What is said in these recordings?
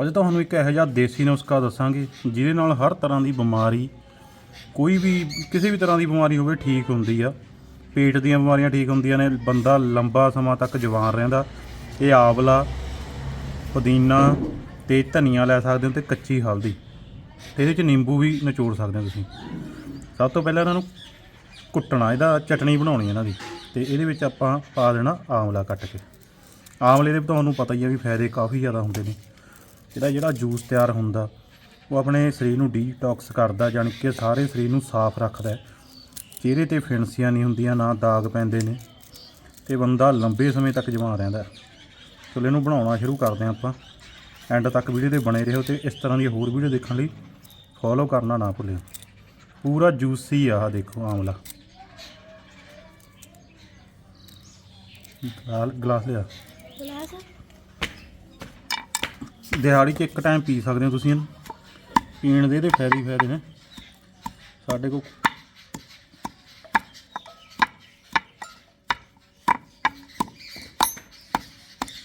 ਅੱਜ ਤੁਹਾਨੂੰ ਇੱਕ ਇਹੋ ਜਿਹਾ ਦੇਸੀ ਨੁਸਖਾ ਦੱਸਾਂਗੇ, ਜਿਹਦੇ ਨਾਲ ਹਰ ਤਰ੍ਹਾਂ ਦੀ ਬਿਮਾਰੀ, ਕੋਈ ਵੀ ਕਿਸੇ ਵੀ ਤਰ੍ਹਾਂ ਦੀ ਬਿਮਾਰੀ ਹੋਵੇ ਠੀਕ ਹੁੰਦੀ ਆ। ਪੇਟ ਦੀਆਂ ਬਿਮਾਰੀਆਂ ਠੀਕ ਹੁੰਦੀਆਂ ਨੇ, ਬੰਦਾ ਲੰਬਾ ਸਮਾਂ ਤੱਕ ਜਵਾਨ ਰਹਿੰਦਾ। ਇਹ ਆਵਲਾ, ਪੁਦੀਨਾ ਤੇ ਧਨੀਆ ਲੈ ਸਕਦੇ ਹੋ ਤੇ ਕੱਚੀ ਹਲਦੀ। ਤੇ ਇਹਦੇ ਵਿੱਚ ਨਿੰਬੂ ਵੀ ਨਿਚੋੜ ਸਕਦੇ ਹੋ ਤੁਸੀਂ। ਸਭ ਤੋਂ ਪਹਿਲਾਂ ਇਹਨਾਂ ਨੂੰ ਕੁੱਟਣਾ, ਇਹਦਾ ਚਟਣੀ ਬਣਾਉਣੀ ਇਹਨਾਂ ਦੀ। ਤੇ ਇਹਦੇ ਵਿੱਚ ਆਪਾਂ ਪਾ ਦੇਣਾ ਆਮਲਾ ਕੱਟ ਕੇ। ਆਮਲੇ ਦੇ ਤੁਹਾਨੂੰ ਪਤਾ ਹੀ ਆ ਵੀ ਫਾਇਦੇ ਕਾਫੀ ਜ਼ਿਆਦਾ ਹੁੰਦੇ ਨੇ। ਇਹਦਾ ਜਿਹੜਾ ਜੂਸ ਤਿਆਰ ਹੁੰਦਾ, ਉਹ ਆਪਣੇ ਸਰੀਰ ਨੂੰ ਡੀਟੌਕਸ ਕਰਦਾ ਜਾਣੀ ਕਿ ਸਾਰੇ ਸਰੀਰ ਨੂੰ ਸਾਫ਼ ਰੱਖਦਾ ਚਿਹਰੇ ਤੇ ਫਿਣਸੀਆਂ ਨਹੀਂ ਹੁੰਦੀਆਂ, ਨਾ ਦਾਗ ਪੈਂਦੇ ਨੇ ਤੇ ਬੰਦਾ ਲੰਬੇ ਸਮੇਂ ਤੱਕ ਜਵਾਨ ਰਹਿੰਦਾ ਹੈ। ਚਲੋ ਇਹਨੂੰ ਬਣਾਉਣਾ ਸ਼ੁਰੂ ਕਰਦੇ ਹਾਂ ਆਪਾਂ। ਐਂਡ ਤੱਕ ਵੀਡੀਓ ਦੇ ਬਣੇ ਰਹੋ ਤੇ ਇਸ ਤਰ੍ਹਾਂ ਦੀ ਹੋਰ ਵੀਡੀਓ ਦੇਖਣ ਲਈ ਫੋਲੋ ਕਰਨਾ ਨਾ ਭੁੱਲਿਓ। ਪੂਰਾ ਜੂਸੀ ਆ ਆਹ ਦੇਖੋ ਆਮਲਾ। ਗਲਾਸ ਲਿਆ। ਗਲਾਸ ਦਿਹਾੜੀ 'ਚ ਇੱਕ ਟਾਈਮ ਪੀ ਸਕਦੇ ਹੋ ਤੁਸੀਂ ਇਹਨੂੰ। ਪੀਣ ਦੇ ਇਹਦੇ ਫਾਇਦੇ ਫਾਇਦੇ ਨੇ। ਸਾਡੇ ਕੋਲ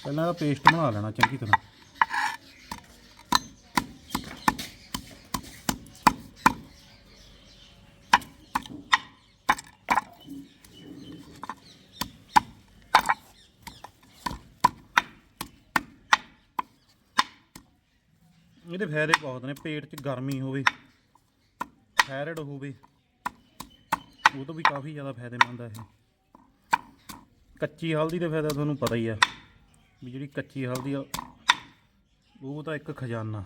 ਪਹਿਲਾਂ ਇਹਦਾ ਪੇਸਟ ਬਣਾ ਲੈਣਾ ਚੰਗੀ ਤਰ੍ਹਾਂ। ਇਹਦੇ ਫਾਇਦੇ ਬਹੁਤ ਨੇ, ਪੇਟ 'ਚ ਗਰਮੀ ਹੋਵੇ, ਥਾਇਰਾਇਡ ਹੋਵੇ, ਉਹ ਤੋਂ ਵੀ ਕਾਫੀ ਜ਼ਿਆਦਾ ਫਾਇਦੇਮੰਦ ਆ ਇਹ। ਕੱਚੀ ਹਲਦੀ ਦੇ ਫਾਇਦਾ ਤੁਹਾਨੂੰ ਪਤਾ ਹੀ ਆ, ਵੀ ਜਿਹੜੀ ਕੱਚੀ ਹਲਦੀ ਆ, ਉਹ ਤਾਂ ਇੱਕ ਖਜ਼ਾਨਾ।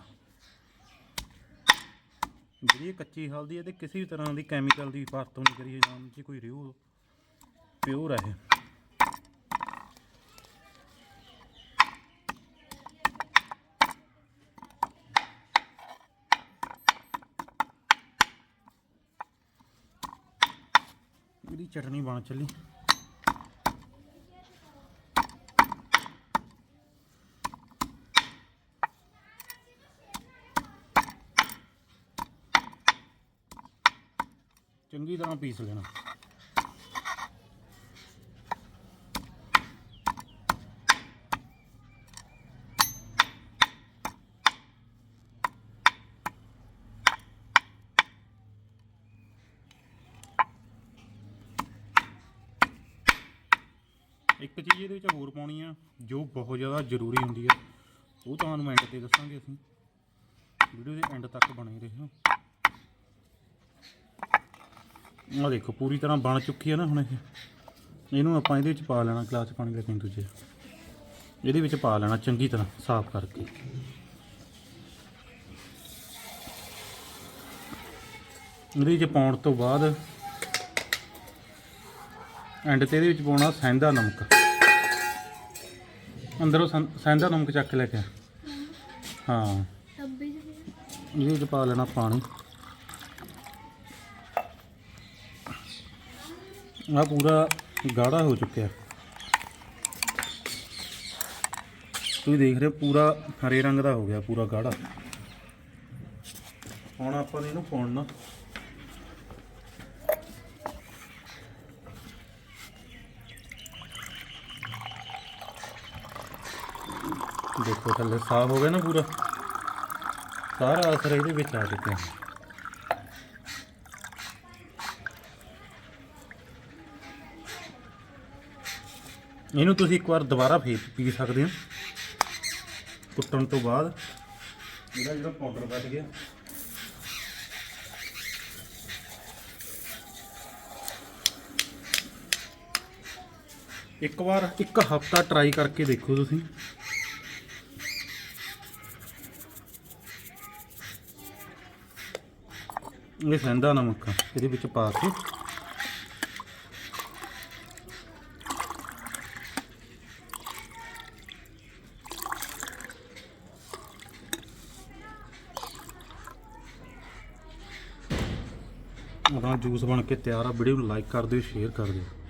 ਜਿਹੜੀ ਇਹ ਕੱਚੀ ਹਲਦੀ ਹੈ ਤੇ ਕਿਸੇ ਵੀ ਤਰ੍ਹਾਂ ਦੀ ਕੈਮੀਕਲ ਦੀ ਵਰਤੋਂ ਨਹੀਂ ਕਰੀ ਜਾਂਦੀ ਕੋਈ ਰਿਊ ਪਿਓਰ ਹੈ ਇਹ। ਇਹਦੀ ਚਟਨੀ ਬਣ ਚੱਲੀ। ਚੰਗੀ ਤਰ੍ਹਾਂ ਪੀਸ ਲੈਣਾ। ਇੱਕ ਚੀਜ਼ ਇਹਦੇ ਵਿੱਚ ਹੋਰ ਪਾਉਣੀ ਆ, ਜੋ ਬਹੁਤ ਜ਼ਿਆਦਾ ਜ਼ਰੂਰੀ ਹੁੰਦੀ ਆ, ਉਹ ਤੁਹਾਨੂੰ ਐਂਡ ਤੇ ਦੱਸਾਂਗੇ ਅਸੀਂ। ਵੀਡੀਓ ਦੇ ਐਂਡ ਤੱਕ ਬਣੇ ਰਹੋ। ਆਹ ਦੇਖੋ, ਪੂਰੀ ਤਰ੍ਹਾਂ ਬਣ ਚੁੱਕੀ ਹੈ ਨਾ ਹੁਣ ਇਹ। ਇਹਨੂੰ ਆਪਾਂ ਇਹਦੇ ਵਿੱਚ ਪਾ ਲੈਣਾ ਗਲਾਸ ਪਾਣੀ ਲੈ ਕੇ ਦੂਜੇ ਇਹਦੇ ਵਿੱਚ ਪਾ ਲੈਣਾ ਚੰਗੀ ਤਰ੍ਹਾਂ ਸਾਫ਼ ਕਰਕੇ। ਇਹਦੇ ਵਿੱਚ ਪਾਉਣ ਤੋਂ ਬਾਅਦ ਐਂਡ ਤੇ ਇਹਦੇ ਵਿੱਚ ਪਾਉਣਾ ਸੈਂਦਾ ਨਮਕ। ਅੰਦਰੋਂ ਸੈਂਦਾ ਨਮਕ ਚੱਕ ਲੈ ਕੇ। ਹਾਂ। ਇਹਦੇ ਵਿੱਚ ਪਾ ਲੈਣਾ ਪਾਣੀ। ਆ ਪੂਰਾ ਗਾੜਾ ਹੋ ਚੁੱਕਿਆ। ਤੁਸੀਂ ਦੇਖ ਰਹੇ ਹੋ ਪੂਰਾ ਹਰੇ ਰੰਗ ਦਾ ਹੋ ਗਿਆ ਪੂਰਾ ਗਾੜਾ। ਹੁਣ ਆਪਾਂ ਇਹਨੂੰ ਪਾਉਣਾ। ਦੇਖੋ ਥੱਲੇ ਸਾਫ਼ ਹੋ ਗਿਆ ਨਾ ਪੂਰਾ। ਸਾਰਾ ਅਸਰ ਇਹਦੇ ਵਿੱਚ ਆ ਚੁੱਕਿਆ। ਇਹਨੂੰ ਤੁਸੀਂ ਇੱਕ ਵਾਰ ਦੁਬਾਰਾ ਫੇਰ ਪੀ ਸਕਦੇ ਹੋ। ਕੁੱਟਣ ਤੋਂ ਬਾਅਦ। ਇਹਦਾ ਜਿਹੜਾ ਪਾਊਡਰ ਬਚ ਗਿਆ। ਇੱਕ ਵਾਰ ਇੱਕ ਹਫਤਾ ਟਰਾਈ ਕਰਕੇ ਦੇਖੋ ਤੁਸੀਂ। ਇਹ ਸੈਂਦਾ ਨਮਕ ਇਹਦੇ ਵਿੱਚ ਪਾ ਕੇ ਆਪਣਾ ਜੂਸ ਬਣ ਕੇ ਤਿਆਰ ਆ, ਵੀਡੀਓ ਨੂੰ ਲਾਈਕ ਕਰ ਦਿਓ ਸ਼ੇਅਰ ਕਰ ਦਿਓ।